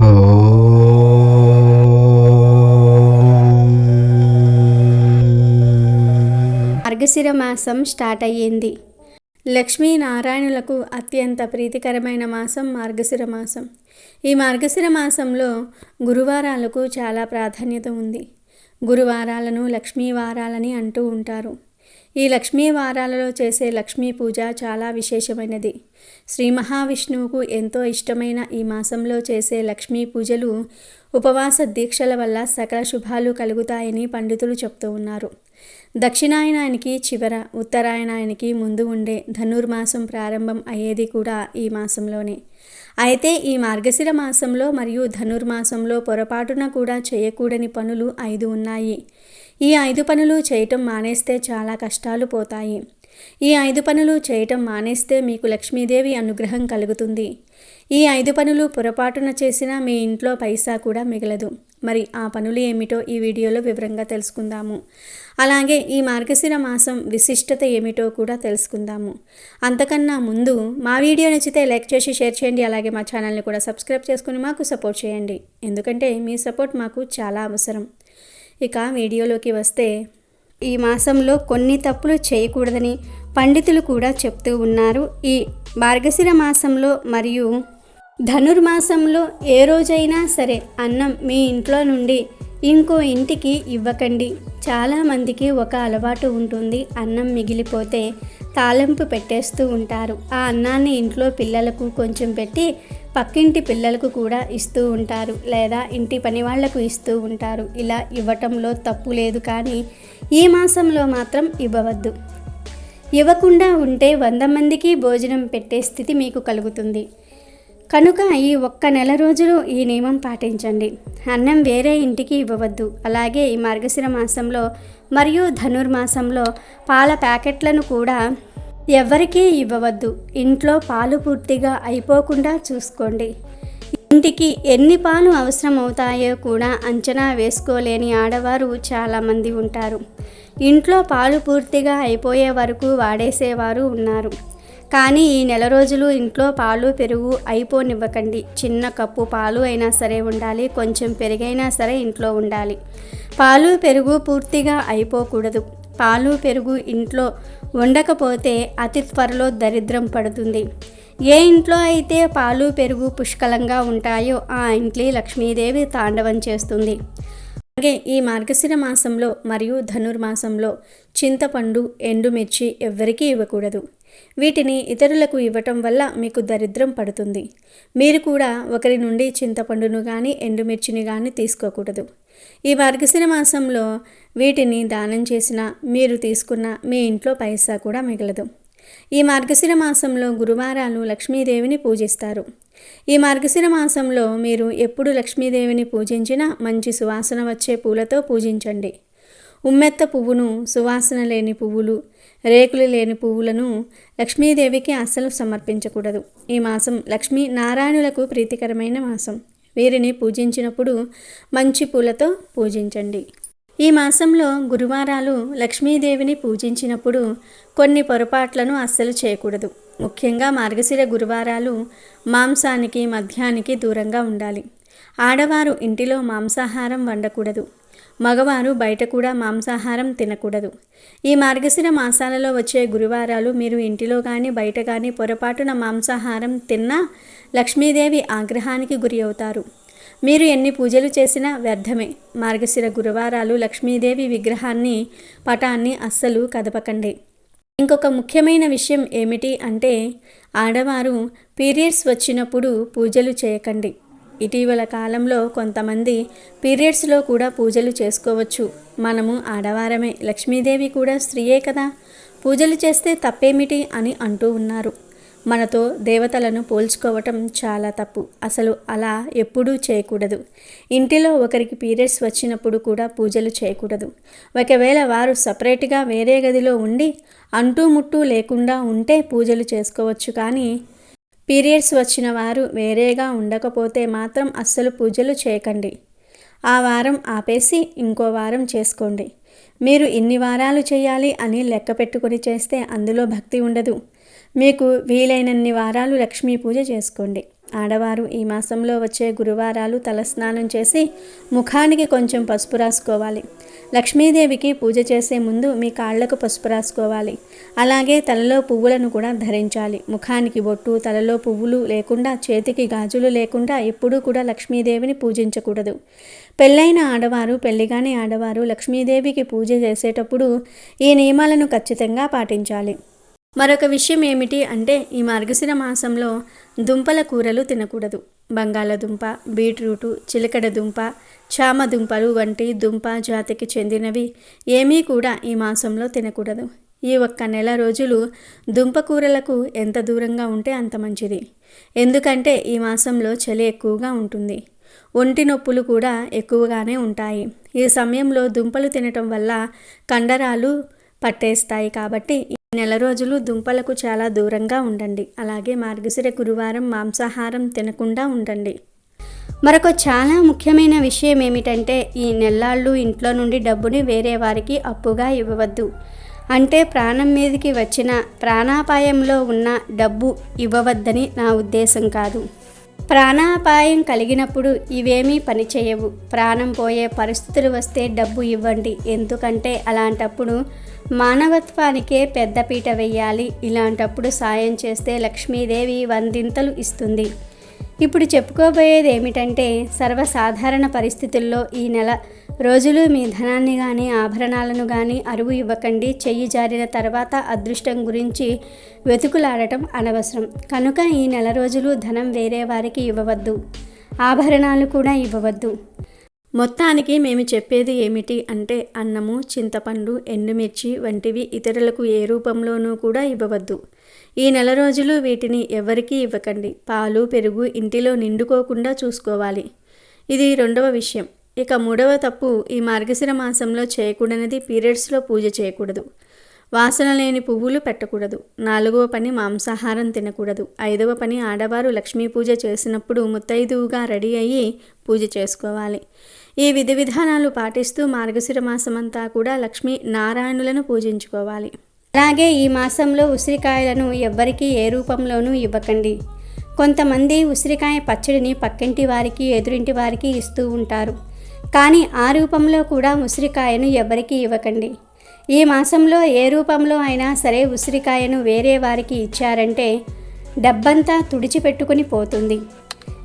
మార్గశిర మాసం స్టార్ట్ అయ్యింది. లక్ష్మీనారాయణులకు అత్యంత ప్రీతికరమైన మాసం మార్గశిర మాసం. ఈ మార్గశిర మాసంలో గురువారాలకు చాలా ప్రాధాన్యత ఉంది. గురువారాలను లక్ష్మీ వారాలని అంటూ ఉంటారు. ఈ లక్ష్మీ వారాలలో చేసే లక్ష్మీ పూజ చాలా విశేషమైనది. శ్రీ మహావిష్ణువుకు ఎంతో ఇష్టమైన ఈ మాసంలో చేసే లక్ష్మీ పూజలు ఉపవాస దీక్షల వల్ల సకల శుభాలు కలుగుతాయని పండితులు చెప్తూ ఉన్నారు. దక్షిణాయనానికి చివర ఉత్తరాయణానికి ముందు ఉండే ధనుర్మాసం ప్రారంభం అయ్యేది కూడా ఈ మాసంలోనే. అయితే ఈ మార్గశిర మాసంలో మరియు ధనుర్మాసంలో పొరపాటున కూడా చేయకూడని పనులు ఐదు ఉన్నాయి. ఈ ఐదు పనులు చేయటం మానేస్తే చాలా కష్టాలు పోతాయి. ఈ ఐదు పనులు చేయటం మానేస్తే మీకు లక్ష్మీదేవి అనుగ్రహం కలుగుతుంది. ఈ ఐదు పనులు పొరపాటున చేసినా మీ ఇంట్లో పైసా కూడా మిగలదు. మరి ఆ పనులు ఏమిటో ఈ వీడియోలో వివరంగా తెలుసుకుందాము. అలాగే ఈ మార్గశిర మాసం విశిష్టత ఏమిటో కూడా తెలుసుకుందాము. అంతకన్నా ముందు మా వీడియో నచ్చితే లైక్ చేసి షేర్ చేయండి. అలాగే మా ఛానల్ని కూడా సబ్స్క్రైబ్ చేసుకుని మాకు సపోర్ట్ చేయండి. ఎందుకంటే మీ సపోర్ట్ మాకు చాలా అవసరం. ఇక వీడియోలోకి వస్తే ఈ మాసంలో కొన్ని తప్పులు చేయకూడదని పండితులు కూడా చెప్తూ ఉన్నారు. ఈ మార్గశిర మాసంలో మరియు ధనుర్మాసంలో ఏ రోజైనా సరే అన్నం మీ ఇంట్లో నుండి ఇంకో ఇంటికి ఇవ్వకండి. చాలామందికి ఒక అలవాటు ఉంటుంది అన్నం మిగిలిపోతే. తాలింపు పెట్టేస్తూ ఉంటారు. ఆ అన్నాన్ని ఇంట్లో పిల్లలకు కొంచెం పెట్టి పక్కింటి పిల్లలకు కూడా ఇస్తూ ఉంటారు. లేదా ఇంటి పని వాళ్ళకు ఇస్తూ ఉంటారు. ఇలా ఇవ్వటంలో తప్పు లేదు కానీ ఈ మాసంలో మాత్రం ఇవ్వవద్దు. ఇవ్వకుండా ఉంటే వంద మందికి భోజనం పెట్టే స్థితి మీకు కలుగుతుంది. కనుక ఈ ఒక్క నెల రోజులు ఈ నియమం పాటించండి. అన్నం వేరే ఇంటికి ఇవ్వవద్దు. అలాగే ఈ మార్గశిర మాసంలో మరియు ధనుర్మాసంలో పాల ప్యాకెట్లను కూడా ఎవ్వరికీ ఇవ్వవద్దు. ఇంట్లో పాలు పూర్తిగా అయిపోకుండా చూసుకోండి. ఇంటికి ఎన్ని పాలు అవసరం అవుతాయో కూడా అంచనా వేసుకోలేని ఆడవారు చాలామంది ఉంటారు. ఇంట్లో పాలు పూర్తిగా అయిపోయే వరకు వాడేసేవారు ఉన్నారు. కానీ ఈ నెల రోజులు ఇంట్లో పాలు పెరుగు అయిపోనివ్వకండి. చిన్న కప్పు పాలు అయినా సరే ఉండాలి. కొంచెం పెరుగైనా సరే ఇంట్లో ఉండాలి. పాలు పెరుగు పూర్తిగా అయిపోకూడదు. పాలు పెరుగు ఇంట్లో ఉండకపోతే అతి త్వరలో దరిద్రం పడుతుంది. ఏ ఇంట్లో అయితే పాలు పెరుగు పుష్కలంగా ఉంటాయో ఆ ఇంట్లో లక్ష్మీదేవి తాండవం చేస్తుంది. అలాగే ఈ మార్గశిర మాసంలో మరియు ధనుర్మాసంలో చింతపండు ఎండుమిర్చి ఎవ్వరికీ ఇవ్వకూడదు. వీటిని ఇతరులకు ఇవ్వటం వల్ల మీకు దరిద్రం పడుతుంది. మీరు కూడా ఒకరి నుండి చింతపండును కానీ ఎండుమిర్చిని కానీ తీసుకోకూడదు. ఈ మార్గశిర మాసంలో వీటిని దానం చేసిన మీరు తీసుకున్న మీ ఇంట్లో పైసా కూడా మిగలదు. ఈ మార్గశిర మాసంలో గురువారాలు లక్ష్మీదేవిని పూజిస్తారు. ఈ మార్గశిర మాసంలో మీరు ఎప్పుడు లక్ష్మీదేవిని పూజించినా మంచి సువాసన వచ్చే పూలతో పూజించండి. ఉమ్మెత్త పువ్వును సువాసన లేని పువ్వులు రేకులు లేని పువ్వులను లక్ష్మీదేవికి అస్సలు సమర్పించకూడదు. ఈ మాసం లక్ష్మీ నారాయణులకు ప్రీతికరమైన మాసం. వీరిని పూజించినప్పుడు మంచి పూలతో పూజించండి. ఈ మాసంలో గురువారాలు లక్ష్మీదేవిని పూజించినప్పుడు కొన్ని పొరపాట్లను అస్సలు చేయకూడదు. ముఖ్యంగా మార్గశిర గురువారాలు మాంసానికి మద్యానికి దూరంగా ఉండాలి. ఆడవారు ఇంటిలో మాంసాహారం వండకూడదు. మగవారు బయట కూడా మాంసాహారం తినకూడదు. ఈ మార్గశిర మాసాలలో వచ్చే గురువారాలు మీరు ఇంటిలో కానీ బయట కానీ పొరపాటున మాంసాహారం తిన్నా లక్ష్మీదేవి ఆగ్రహానికి గురి అవుతారు. మీరు ఎన్ని పూజలు చేసినా వ్యర్థమే. మార్గశిర గురువారాలు లక్ష్మీదేవి విగ్రహాన్ని పటాన్ని అస్సలు కదపకండి. ఇంకొక ముఖ్యమైన విషయం ఏమిటి అంటే ఆడవారు పీరియడ్స్ వచ్చినప్పుడు పూజలు చేయకండి. ఇటీవల కాలంలో కొంతమంది పీరియడ్స్లో కూడా పూజలు చేసుకోవచ్చు. మనము ఆడవారమే లక్ష్మీదేవి కూడా స్త్రీయే కదా. పూజలు చేస్తే తప్పేమిటి అని అంటూ ఉన్నారు. మనతో దేవతలను పోల్చుకోవటం చాలా తప్పు. అసలు అలా ఎప్పుడూ చేయకూడదు. ఇంటిలో ఒకరికి పీరియడ్స్ వచ్చినప్పుడు కూడా పూజలు చేయకూడదు. ఒకవేళ వారు సపరేట్గా వేరే గదిలో ఉండి అంటూ ముట్టూ లేకుండా ఉంటే పూజలు చేసుకోవచ్చు కానీ పీరియడ్స్ వచ్చిన వారు వేరేగా ఉండకపోతే మాత్రం అస్సలు పూజలు చేయకండి. ఆ వారం ఆపేసి ఇంకో వారం చేసుకోండి. మీరు ఇన్ని వారాలు చేయాలి అని లెక్క పెట్టుకొని చేస్తే అందులో భక్తి ఉండదు. మీకు వీలైనన్ని వారాలు లక్ష్మీ పూజ చేసుకోండి. ఆడవారు ఈ మాసంలో వచ్చే గురువారాలు తలస్నానం చేసి ముఖానికి కొంచెం పసుపు రాసుకోవాలి. లక్ష్మీదేవికి పూజ చేసే ముందు మీ కాళ్ళకు పసుపు రాసుకోవాలి. అలాగే తలలో పువ్వులను కూడా ధరించాలి. ముఖానికి బొట్టు తలలో పువ్వులు లేకుండా చేతికి గాజులు లేకుండా ఎప్పుడూ కూడా లక్ష్మీదేవిని పూజించకూడదు. పెళ్ళైన ఆడవారు పెళ్ళిగానే ఆడవారు లక్ష్మీదేవికి పూజ చేసేటప్పుడు ఈ నియమాలను ఖచ్చితంగా పాటించాలి. మరొక విషయం ఏమిటి అంటే ఈ మార్గశిర మాసంలో దుంపల కూరలు తినకూడదు. బంగాళదుంప బీట్రూటు చిలకడ దుంప చామ దుంపలు వంటి దుంప జాతికి చెందినవి ఏమీ కూడా ఈ మాసంలో తినకూడదు. ఈ ఒక్క నెల రోజులు దుంప కూరలకు ఎంత దూరంగా ఉంటే అంత మంచిది. ఎందుకంటే ఈ మాసంలో చలి ఎక్కువగా ఉంటుంది. ఒంటి నొప్పులు కూడా ఎక్కువగానే ఉంటాయి. ఈ సమయంలో దుంపలు తినటం వల్ల కండరాలు పట్టేస్తాయి కాబట్టి నెల రోజులు దుంపలకు చాలా దూరంగా ఉండండి. అలాగే మార్గశిర గురువారం మాంసాహారం తినకుండా ఉండండి. మరొక చాలా ముఖ్యమైన విషయం ఏమిటంటే ఈ నెల్లాళ్ళు ఇంట్లో నుండి డబ్బుని వేరే వారికి అప్పుగా ఇవ్వవద్దు. అంటే ప్రాణం మీదకి వచ్చిన ప్రాణాపాయంలో ఉన్న డబ్బు ఇవ్వవద్దని నా ఉద్దేశం కాదు. ప్రాణాపాయం కలిగినప్పుడు ఇవేమీ పనిచేయవు. ప్రాణం పోయే పరిస్థితులు వస్తే డబ్బు ఇవ్వండి. ఎందుకంటే అలాంటప్పుడు మానవత్వానికే పెద్దపీట వెయ్యాలి ఇలాంటప్పుడు సాయం చేస్తే లక్ష్మీదేవి వందింతలు ఇస్తుంది. ఇప్పుడు చెప్పుకోబోయేది ఏమిటంటే సర్వసాధారణ పరిస్థితుల్లో ఈ నెల రోజులు మీ ధనాన్ని కానీ ఆభరణాలను కానీ అరువు ఇవ్వకండి. చెయ్యి జారిన తర్వాత అదృష్టం గురించి వెతుకులాడటం అనవసరం. కనుక ఈ నెల రోజులు ధనం వేరే వారికి ఇవ్వవద్దు. ఆభరణాలు కూడా ఇవ్వవద్దు. మొత్తానికి మేము చెప్పేది ఏమిటి అంటే అన్నము చింతపండు ఎండుమిర్చి వంటివి ఇతరులకు ఏ రూపంలోనూ కూడా ఇవ్వవద్దు. ఈ నెల రోజులు వీటిని ఎవరికీ ఇవ్వకండి. పాలు పెరుగు ఇంటిలో నిండుకోకుండా చూసుకోవాలి. ఇది రెండవ విషయం. ఇక మూడవ తప్పు ఈ మార్గశిర మాసంలో చేయకూడనిది పీరియడ్స్లో పూజ చేయకూడదు. వాసన లేని పువ్వులు పెట్టకూడదు. నాలుగవ పని మాంసాహారం తినకూడదు. ఐదవ పని ఆడవారు లక్ష్మీ పూజ చేసినప్పుడు ముత్తైదువుగా రెడీ అయ్యి పూజ చేసుకోవాలి. ఈ విధి విధానాలు పాటిస్తూ మార్గశిర మాసమంతా కూడా లక్ష్మీ నారాయణులను పూజించుకోవాలి. అలాగే ఈ మాసంలో ఉసిరికాయలను ఎవ్వరికీ ఏ రూపంలోనూ ఇవ్వకండి. కొంతమంది ఉసిరికాయ పచ్చడిని పక్కింటి వారికి ఎదురింటి వారికి ఇస్తూ ఉంటారు. కానీ ఆ రూపంలో కూడా ఉసిరికాయను ఎవరికీ ఇవ్వకండి. ఈ మాసంలో ఏ రూపంలో అయినా సరే ఉసిరికాయను వేరే వారికి ఇచ్చారంటే డబ్బంతా తుడిచిపెట్టుకుని పోతుంది.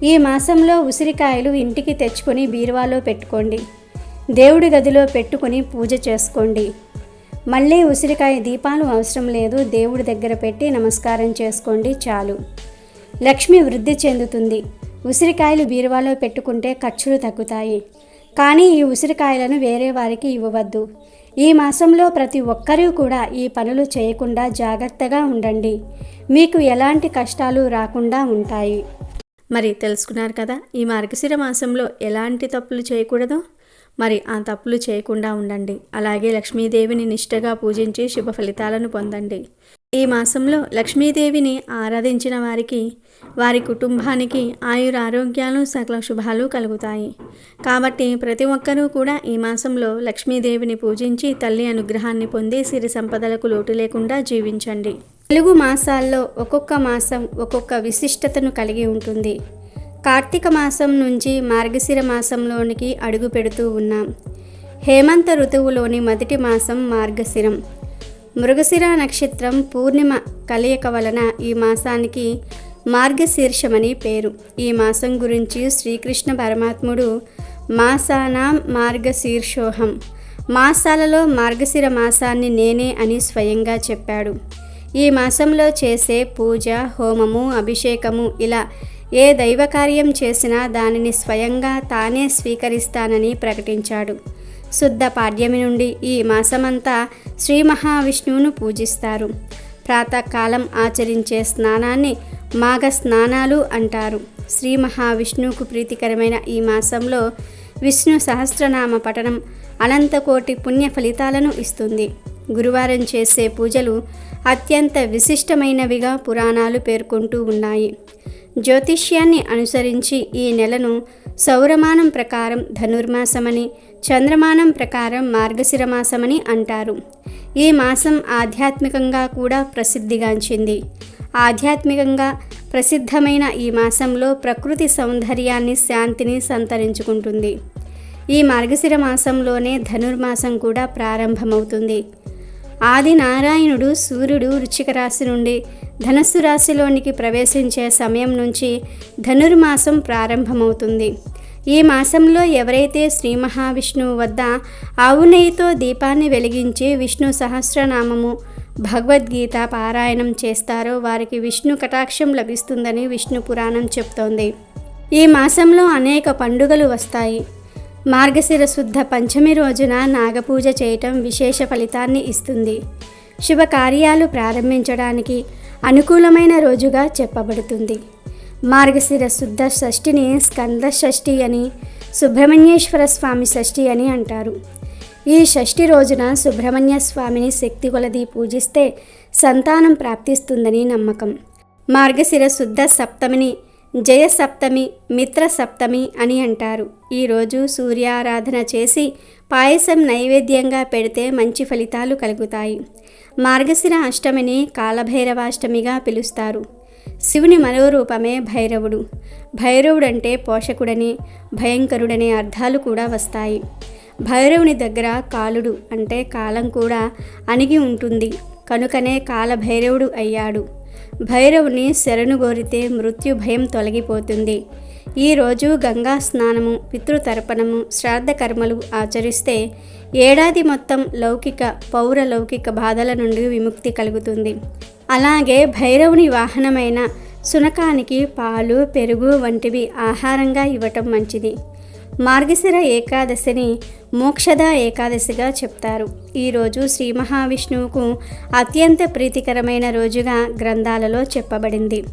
ఈ మాసంలో ఉసిరికాయలు ఇంటికి తెచ్చుకొని బీరువాలో పెట్టుకోండి. దేవుడి గదిలో పెట్టుకొని పూజ చేసుకోండి. మళ్ళీ ఉసిరికాయ దీపాలు అవసరం లేదు దేవుడి దగ్గర పెట్టి నమస్కారం చేసుకోండి చాలు. లక్ష్మి వృద్ధి చెందుతుంది. ఉసిరికాయలు బీరువాలో పెట్టుకుంటే ఖర్చులు తగ్గుతాయి. కానీ ఈ ఉసిరికాయలను వేరే వారికి ఇవ్వవద్దు. ఈ మాసంలో ప్రతి ఒక్కరూ కూడా ఈ పనులు చేయకుండా జాగ్రత్తగా ఉండండి. మీకు ఎలాంటి కష్టాలు రాకుండా ఉంటాయి. మరి తెలుసుకున్నారు కదా ఈ మార్గశిర మాసంలో ఎలాంటి తప్పులు చేయకూడదు? మరి ఆ తప్పులు చేయకుండా ఉండండి. అలాగే లక్ష్మీదేవిని నిష్ఠగా పూజించి శుభ ఫలితాలను పొందండి. ఈ మాసంలో లక్ష్మీదేవిని ఆరాధించిన వారికి వారి కుటుంబానికి ఆయుర ఆరోగ్యాలు సకల శుభాలు కలుగుతాయి. కాబట్టి ప్రతి ఒక్కరూ కూడా ఈ మాసంలో లక్ష్మీదేవిని పూజించి తల్లి అనుగ్రహాన్ని పొంది సిరి సంపదలకు లోటు లేకుండా జీవించండి. తెలుగు మాసాల్లో ఒక్కొక్క మాసం ఒక్కొక్క విశిష్టతను కలిగి ఉంటుంది. కార్తీక మాసం నుంచి మార్గశిర మాసంలోనికి అడుగు పెడుతూ ఉన్నాం. హేమంత ఋతువులోని మొదటి మాసం మార్గశిరం. మృగశిర నక్షత్రం పూర్ణిమ కలయిక వలన ఈ మాసానికి మార్గశీర్షమని పేరు. ఈ మాసం గురించి శ్రీకృష్ణ పరమాత్ముడు మాసానాం మార్గశీర్షోహం. మాసాలలో మార్గశిర మాసాన్ని నేనే అని స్వయంగా చెప్పాడు. ఈ మాసంలో చేసే పూజ హోమము అభిషేకము ఇలా ఏ దైవ కార్యం చేసినా దానిని స్వయంగా తానే స్వీకరిస్తానని ప్రకటించాడు. శుద్ధ పాడ్యమి నుండి ఈ మాసమంతా శ్రీ మహావిష్ణువును పూజిస్తారు. ప్రాతకాలం ఆచరించే స్నానాన్ని మాఘ స్నానాలు అంటారు. శ్రీ మహావిష్ణువుకు ప్రీతికరమైన ఈ మాసంలో విష్ణు సహస్రనామ పఠనం అనంతకోటి పుణ్య ఫలితాలను ఇస్తుంది. గురువారం చేసే పూజలు అత్యంత విశిష్టమైనవిగా పురాణాలు పేర్కొంటూ ఉన్నాయి. జ్యోతిష్యాన్ని అనుసరించి ఈ నెలను సౌరమానం ప్రకారం ధనుర్మాసమని చంద్రమానం ప్రకారం మార్గశిర మాసమని అంటారు. ఈ మాసం ఆధ్యాత్మికంగా కూడా ప్రసిద్ధిగాంచింది. ఆధ్యాత్మికంగా ప్రసిద్ధమైన ఈ మాసంలో ప్రకృతి సౌందర్యాన్ని శాంతిని సంతరించుకుంటుంది. ఈ మార్గశిర మాసంలోనే ధనుర్మాసం కూడా ప్రారంభమవుతుంది. ఆది నారాయణుడు సూర్యుడు వృచ్చిక రాశి నుండి ధనస్సు రాశిలోనికి ప్రవేశించే సమయం నుంచి ధనుర్మాసం ప్రారంభమవుతుంది. ఈ మాసంలో ఎవరైతే శ్రీ మహావిష్ణువు వద్ద ఆవు నెయ్యితో దీపాన్ని వెలిగించి విష్ణు సహస్రనామము భగవద్గీత పారాయణం చేస్తారో వారికి విష్ణు కటాక్షం లభిస్తుందని విష్ణు పురాణం చెప్తోంది. ఈ మాసంలో అనేక పండుగలు వస్తాయి. మార్గశిర శుద్ధ పంచమి రోజున నాగపూజ చేయటం విశేష ఫలితాన్ని ఇస్తుంది. శుభకార్యాలు ప్రారంభించడానికి అనుకూలమైన రోజుగా చెప్పబడుతుంది. మార్గశిర శుద్ధ షష్ఠిని స్కంద షష్ఠి అని సుబ్రహ్మణ్యేశ్వర స్వామి షష్ఠి అని అంటారు. ఈ షష్ఠి రోజున సుబ్రహ్మణ్య స్వామిని శక్తి కొలది పూజిస్తే సంతానం ప్రాప్తిస్తుందని నమ్మకం. మార్గశిర శుద్ధ సప్తమిని జయ సప్తమి మిత్ర సప్తమి అని అంటారు. ఈరోజు సూర్యారాధన చేసి పాయసం నైవేద్యంగా పెడితే మంచి ఫలితాలు కలుగుతాయి. మార్గశిర అష్టమిని కాలభైరవాష్టమిగా పిలుస్తారు. శివుని మరో రూపమే భైరవుడు. భైరవుడంటే పోషకుడని భయంకరుడనే అర్థాలు కూడా వస్తాయి. భైరవుని దగ్గర కాలుడు అంటే కాలం కూడా అణిగి ఉంటుంది. కనుకనే కాలభైరవుడు అయ్యాడు. భైరవుని శరణు కోరితే మృత్యు భయం తొలగిపోతుంది. ఈరోజు గంగా స్నానము పితృతర్పణము శ్రాద్ధ కర్మలు ఆచరిస్తే ఏడాది మొత్తం లౌకిక పౌర లౌకిక బాధల నుండి విముక్తి కలుగుతుంది. అలాగే భైరవుని వాహనమైన శునకానికి పాలు పెరుగు వంటివి ఆహారంగా ఇవ్వటం మంచిది. మార్గశిర ఏకాదశిని మోక్షద ఏకాదశిగా చెప్తారు. ఈరోజు శ్రీ మహావిష్ణువుకు అత్యంత ప్రీతికరమైన రోజుగా గ్రంథాలలో చెప్పబడింది.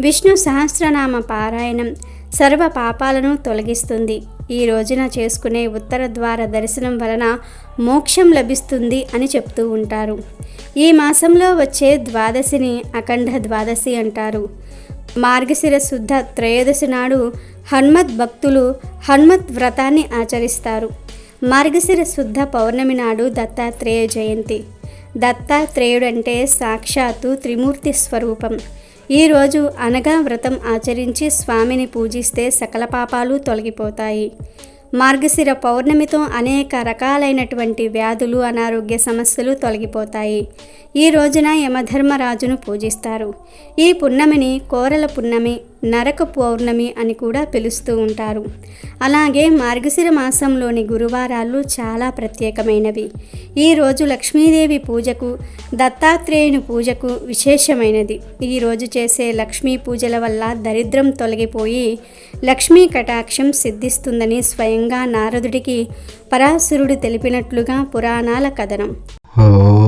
విష్ణు సహస్రనామ పారాయణం సర్వ పాపాలను తొలగిస్తుంది. ఈ రోజున చేసుకునే ఉత్తర ద్వార దర్శనం వలన మోక్షం లభిస్తుంది అని చెప్తూ ఉంటారు. ఈ మాసంలో వచ్చే ద్వాదశిని అఖండ ద్వాదశి అంటారు. మార్గశిర శుద్ధ త్రయోదశి నాడు హనుమత్ భక్తులు హనుమత్ వ్రతాన్ని ఆచరిస్తారు. మార్గశిర శుద్ధ పౌర్ణమి నాడు దత్తాత్రేయ జయంతి. దత్తాత్రేయుడంటే సాక్షాత్తు త్రిమూర్తి స్వరూపం. ఈరోజు అనగా వ్రతం ఆచరించి స్వామిని పూజిస్తే సకల పాపాలు తొలగిపోతాయి. మార్గశిర పౌర్ణమితో అనేక రకాలైనటువంటి వ్యాధులు అనారోగ్య సమస్యలు తొలగిపోతాయి. ఈ రోజున యమధర్మరాజును పూజిస్తారు. ఈ పున్నమిని కోరల పున్నమి నరక పౌర్ణమి అని కూడా పిలుస్తూ ఉంటారు. అలాగే మార్గశిర మాసంలోని గురువారాలు చాలా ప్రత్యేకమైనవి. ఈరోజు లక్ష్మీదేవి పూజకు దత్తాత్రేయుని పూజకు విశేషమైనది. ఈరోజు చేసే లక్ష్మీ పూజల వల్ల దరిద్రం తొలగిపోయి లక్ష్మీ కటాక్షం సిద్ధిస్తుందని స్వయంగా నారదుడికి పరాశురుడు తెలిపినట్లుగా పురాణాల కథనం. ఓ